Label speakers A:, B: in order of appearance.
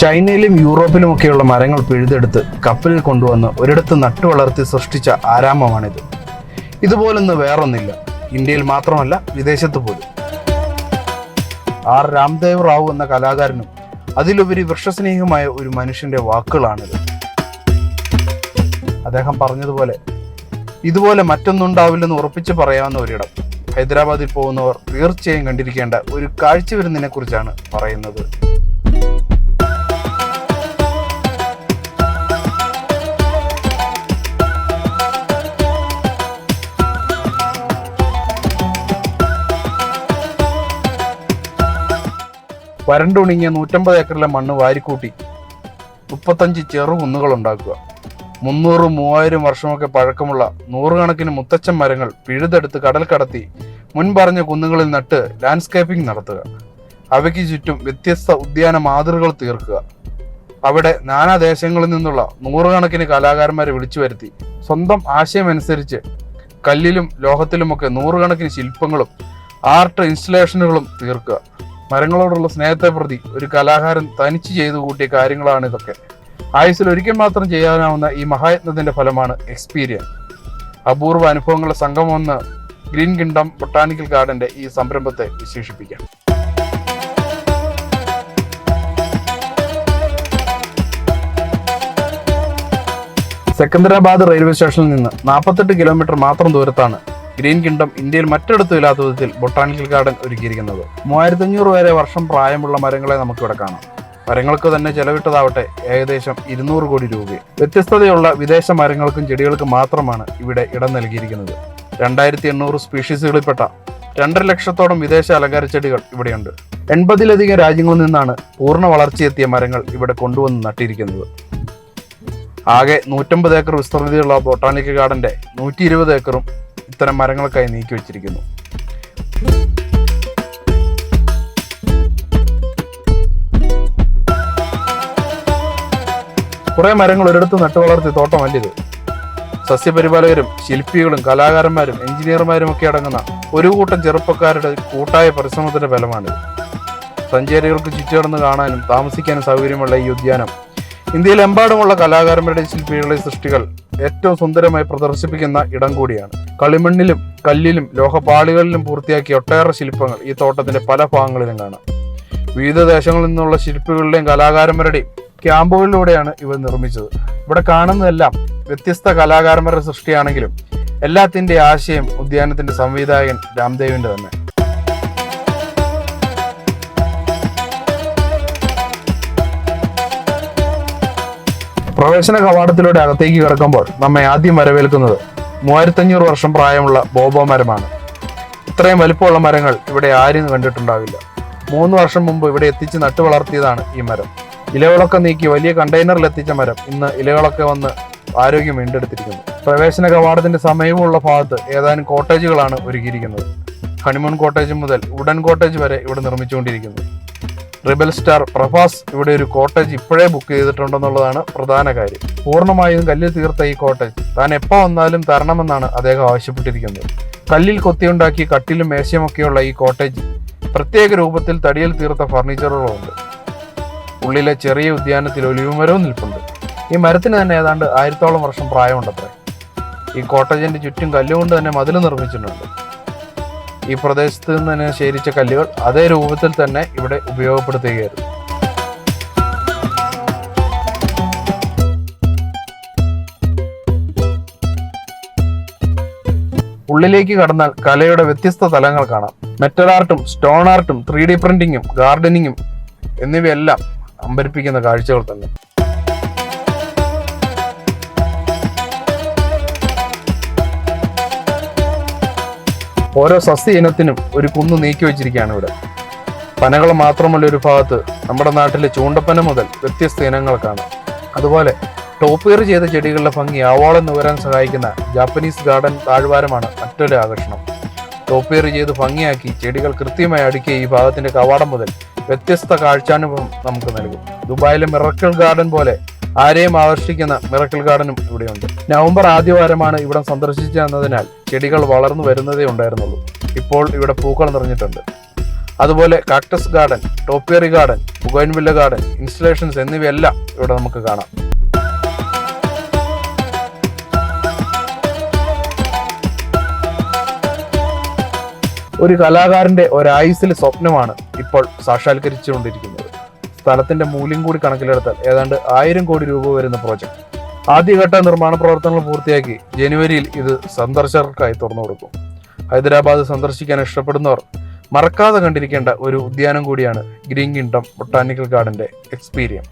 A: ചൈനയിലും യൂറോപ്പിലും ഒക്കെയുള്ള മരങ്ങൾ പിഴുതെടുത്ത് കപ്പലിൽ കൊണ്ടുവന്ന് ഒരിടത്ത് നട്ടു വളർത്തി സൃഷ്ടിച്ച ആരാമമാണിത്. ഇതുപോലൊന്ന് വേറൊന്നില്ല. ഇന്ത്യയിൽ മാത്രമല്ല വിദേശത്ത് പോലും. ആർ. രാംദേവ് റാവു എന്ന കലാകാരനും അതിലുപരി വൃക്ഷസ്നേഹമായ ഒരു മനുഷ്യന്റെ വാക്കുകളാണിത്. അദ്ദേഹം പറഞ്ഞതുപോലെ ഇതുപോലെ മറ്റൊന്നുണ്ടാവില്ലെന്ന് ഉറപ്പിച്ച് പറയാവുന്ന ഒരിടം. ഹൈദരാബാദിൽ പോകുന്നവർ തീർച്ചയായും കണ്ടിരിക്കേണ്ട ഒരു കാഴ്ച വിരുന്നിനെ കുറിച്ചാണ് പറയുന്നത്. വരണ്ടുണങ്ങിയ നൂറ്റമ്പത് ഏക്കറിലെ മണ്ണ് വാരിക്കൂട്ടി. മുപ്പത്തഞ്ച് ചെറു കുന്നുകൾ ഉണ്ടാക്കുക മുന്നൂറ് മൂവായിരം വർഷമൊക്കെ പഴക്കമുള്ള നൂറുകണക്കിന് മുത്തച്ഛൻ മരങ്ങൾ പിഴുതെടുത്ത് കടൽ കടത്തി മുൻപറഞ്ഞ കുന്നുകളിൽ നട്ട് ലാൻഡ്സ്കേപ്പിംഗ് നടത്തുക. അവയ്ക്ക് ചുറ്റും വ്യത്യസ്ത ഉദ്യാന മാതൃകൾ തീർക്കുക. അവിടെ നാനാദേശങ്ങളിൽ നിന്നുള്ള നൂറുകണക്കിന് കലാകാരന്മാരെ വിളിച്ചു വരുത്തി. സ്വന്തം ആശയമനുസരിച്ച് കല്ലിലും ലോഹത്തിലുമൊക്കെ നൂറുകണക്കിന് ശില്പങ്ങളും ആർട്ട് ഇൻസ്റ്റലേഷനുകളും തീർക്കുക. മരങ്ങളോടുള്ള സ്നേഹത്തെ പ്രതി ഒരു കലാകാരൻ തനിച്ച് ചെയ്തു കൂട്ടിയ കാര്യങ്ങളാണ് ഇതൊക്കെ. ആയുസ്സിൽ ഒരിക്കൽ മാത്രം ചെയ്യാനാവുന്ന ഈ മഹായത്നത്തിന്റെ ഫലമാണ് എക്സ്പീരിയൻസ് അപൂർവ അനുഭവങ്ങളുടെ സംഗമമെന്ന് ഗ്രീൻ കിങ്ഡം ബൊട്ടാനിക്കൽ ഗാർഡന്റെ ഈ സംരംഭത്തെ വിശേഷിപ്പിക്കാം. സെക്കന്ദരാബാദ് റെയിൽവേ സ്റ്റേഷനിൽ നിന്ന് നാൽപ്പത്തെട്ട് കിലോമീറ്റർ മാത്രം ദൂരത്താണ് ഗ്രീൻ കിങ്ഡം ഇന്ത്യയിൽ മറ്റിടത്തും ഇല്ലാത്ത വിധത്തിൽ ബൊട്ടാണിക്കൽ ഗാർഡൻ ഒരുക്കിയിരിക്കുന്നത്. മൂവായിരത്തി അഞ്ഞൂറ് വരെ വർഷം പ്രായമുള്ള മരങ്ങളെ നമുക്കിവിടെ കാണാം. മരങ്ങൾക്ക് തന്നെ ചെലവിട്ടതാവട്ടെ ഏകദേശം ഇരുന്നൂറ് കോടി രൂപ. വ്യത്യസ്തതയുള്ള വിദേശ മരങ്ങൾക്കും ചെടികൾക്കും മാത്രമാണ് ഇവിടെ ഇടം നൽകിയിരിക്കുന്നത്. രണ്ടായിരത്തി എണ്ണൂറ് സ്പീഷീസുകളിൽപ്പെട്ട രണ്ടര ലക്ഷത്തോളം വിദേശ അലങ്കാര ചെടികൾ ഇവിടെയുണ്ട്. എൺപതിലധികം രാജ്യങ്ങളിൽ നിന്നാണ് പൂർണ വളർച്ചയെത്തിയ മരങ്ങൾ ഇവിടെ കൊണ്ടുവന്ന് നട്ടിരിക്കുന്നത്. ആകെ നൂറ്റമ്പത് ഏക്കർ വിസ്തൃതിയുള്ള ബൊട്ടാണിക്കൽ ഗാർഡന്റെ നൂറ്റി ഇരുപത് ഏക്കറും ഇത്തരം മരങ്ങൾക്കായി നീക്കി വെച്ചിരിക്കുന്നു. കുറേ മരങ്ങൾ ഒരിടത്ത് നട്ടുവളർത്തി തോട്ടമല്ലിത് സസ്യപരിപാലകരും ശില്പികളും കലാകാരന്മാരും എഞ്ചിനീയർമാരും ഒക്കെ അടങ്ങുന്ന ഒരു കൂട്ടം ചെറുപ്പക്കാരുടെ കൂട്ടായ പരിശ്രമത്തിന്റെ ഫലമാണിത്. സഞ്ചാരികൾക്ക് ചുറ്റുകടന്ന് കാണാനും താമസിക്കാനും സൗകര്യമുള്ള ഈ ഉദ്യാനം ഇന്ത്യയിലെമ്പാടുമുള്ള കലാകാരന്മാരുടെ ശില്പികളുടെ സൃഷ്ടികൾ ഏറ്റവും സുന്ദരമായി പ്രദർശിപ്പിക്കുന്ന ഇടം കൂടിയാണ്. കളിമണ്ണിലും കല്ലിലും ലോഹപാളികളിലും പൂർത്തിയാക്കിയ ഒട്ടേറെ ശില്പങ്ങൾ ഈ തോട്ടത്തിന്റെ പല ഭാഗങ്ങളിലും കാണാം. വിവിധ ദേശങ്ങളിൽ നിന്നുള്ള ശില്പികളുടെയും കലാകാരന്മാരുടെയും ക്യാമ്പുകളിലൂടെയാണ് ഇവ നിർമ്മിച്ചത്. ഇവിടെ കാണുന്നതെല്ലാം വ്യത്യസ്ത കലാകാരന്മാരുടെ സൃഷ്ടിയാണെങ്കിലും എല്ലാത്തിന്റെ ആശയം ഉദ്യാനത്തിന്റെ സംവിധായകൻ രാംദേവിന്റെ തന്നെ. പ്രവേശന കവാടത്തിലൂടെ അകത്തേക്ക് കിടക്കുമ്പോൾ നമ്മെ ആദ്യം വരവേൽക്കുന്നത് മൂവായിരത്തഞ്ഞൂറ് വർഷം പ്രായമുള്ള ബോബോ മരമാണ്. ഇത്രയും വലിപ്പമുള്ള മരങ്ങൾ ഇവിടെ ആരും കണ്ടിട്ടുണ്ടാവില്ല. മൂന്ന് വർഷം മുമ്പ് ഇവിടെ എത്തിച്ച് നട്ടു വളർത്തിയതാണ് ഈ മരം. ഇലകളൊക്കെ നീക്കി വലിയ കണ്ടെയ്നറിൽ എത്തിച്ച മരം ഇന്ന് ഇലകളൊക്കെ വന്ന് ആരോഗ്യം വീണ്ടെടുത്തിരിക്കുന്നു. പ്രവേശന കവാടത്തിന്റെ സമീപമുള്ള ഭാഗത്ത് ഏതാനും കോട്ടേജുകളാണ് ഒരുക്കിയിരിക്കുന്നത്. ഹണിമൂൺ കോട്ടേജ് മുതൽ ഉഡൻ കോട്ടേജ് വരെ ഇവിടെ നിർമ്മിച്ചുകൊണ്ടിരിക്കുന്നു. റിബൽ സ്റ്റാർ പ്രഭാസ് ഇവിടെ ഒരു കോട്ടേജ് ഇപ്പോഴേ ബുക്ക് ചെയ്തിട്ടുണ്ടെന്നുള്ളതാണ് പ്രധാന കാര്യം. പൂർണമായും കല്ലിൽ തീർത്ത ഈ കോട്ടേജ് താൻ എപ്പോൾ വന്നാലും തരണമെന്നാണ് അദ്ദേഹം ആവശ്യപ്പെട്ടിരിക്കുന്നത്. കല്ലിൽ കൊത്തിയുണ്ടാക്കി കട്ടിലും മേശയുമൊക്കെയുള്ള ഈ കോട്ടേജ് പ്രത്യേക രൂപത്തിൽ തടിയിൽ തീർത്ത ഫർണിച്ചറുകളുണ്ട് ഉള്ളിലെ ചെറിയ ഉദ്യാനത്തിൽ ഒലിവുമരവും നിൽപ്പുണ്ട്. ഈ മരത്തിന് തന്നെ ഏതാണ്ട് ആയിരത്തോളം വർഷം പ്രായമുണ്ടത്രേ. ഈ കോട്ടേജിന്റെ ചുറ്റും കല്ലുകൊണ്ട് തന്നെ മതിൽ നിർമ്മിച്ചിട്ടുണ്ട്. ഈ പ്രദേശത്ത് നിന്ന് ശേഖരിച്ച കല്ലുകൾ അതേ രൂപത്തിൽ തന്നെ ഇവിടെ ഉപയോഗപ്പെടുത്തുകയായിരുന്നു. ഉള്ളിലേക്ക് കടന്നാൽ കലയുടെ വ്യത്യസ്ത തലങ്ങൾ കാണാം. മെറ്റൽ ആർട്ടും സ്റ്റോൺ ആർട്ടും ത്രീ ഡി പ്രിന്റിങ്ങും ഗാർഡനിങ്ങും എന്നിവയെല്ലാം അമ്പരിപ്പിക്കുന്ന കാഴ്ചകൾ തന്നെ. ഓരോ സസ്യ ഇനത്തിനും ഒരു കുന്നു നീക്കി വെച്ചിരിക്കുകയാണ് ഇവിടെ. പനകൾ മാത്രമല്ല ഒരു ഭാഗത്ത്. നമ്മുടെ നാട്ടിലെ ചൂണ്ടപ്പന മുതൽ വ്യത്യസ്ത ഇനങ്ങൾ കാണാം. അതുപോലെ ടോപ്പിയർ ചെയ്ത ചെടികളുടെ ഭംഗി ആവോളം നുകരാൻ സഹായിക്കുന്ന ജാപ്പനീസ് ഗാർഡൻ താഴ്വാരമാണ് മറ്റൊരു ആകർഷണം. ടോപ്പിയർ ചെയ്ത് ഭംഗിയാക്കി ചെടികൾ കൃത്യമായി അടുക്കിയ ഈ ഭാഗത്തിന്റെ കവാടം മുതൽ വ്യത്യസ്ത കാഴ്ചാനുഭവം നമുക്ക് നൽകും. ദുബായിലെ മിറക്കിൾ ഗാർഡൻ പോലെ ആരെയും ആകർഷിക്കുന്ന മിറക്കിൾ ഗാർഡനും ഇവിടെയുണ്ട്. നവംബർ ആദ്യവാരമാണ് ഇവിടം സന്ദർശിച്ചതെന്നതിനാൽ ചെടികൾ വളർന്നു വരുന്നതേ ഉണ്ടായിരുന്നുള്ളൂ. ഇപ്പോൾ ഇവിടെ പൂക്കൾ നിറഞ്ഞിട്ടുണ്ട്. അതുപോലെ cactus garden topiary garden bougainvillea garden installations എന്നിവയെല്ലാം ഇവിടെ നമുക്ക് കാണാം. ഒരു കലാകാരന്റെ ഒരായുസിലെ സ്വപ്നമാണ് ഇപ്പോൾ സാക്ഷാത്കരിച്ചുകൊണ്ടിരിക്കുന്നത്. സ്ഥലത്തിന്റെ മൂല്യം കൂടി കണക്കിലെടുത്താൽ ഏതാണ്ട് ആയിരം കോടി രൂപ വരുന്ന പ്രോജക്റ്റ് ആദ്യഘട്ട നിർമ്മാണ പ്രവർത്തനങ്ങൾ പൂർത്തിയാക്കി ജനുവരിയിൽ ഇത് സന്ദർശകർക്കായി തുറന്നു കൊടുക്കും. ഹൈദരാബാദ് സന്ദർശിക്കാൻ ഇഷ്ടപ്പെടുന്നവർ മറക്കാതെ കണ്ടിരിക്കേണ്ട ഒരു ഉദ്യാനം കൂടിയാണ് ഗ്രീൻ കിങ്ഡം ബൊട്ടാനിക്കൽ ഗാർഡന്റെ എക്സ്പീരിയൻസ്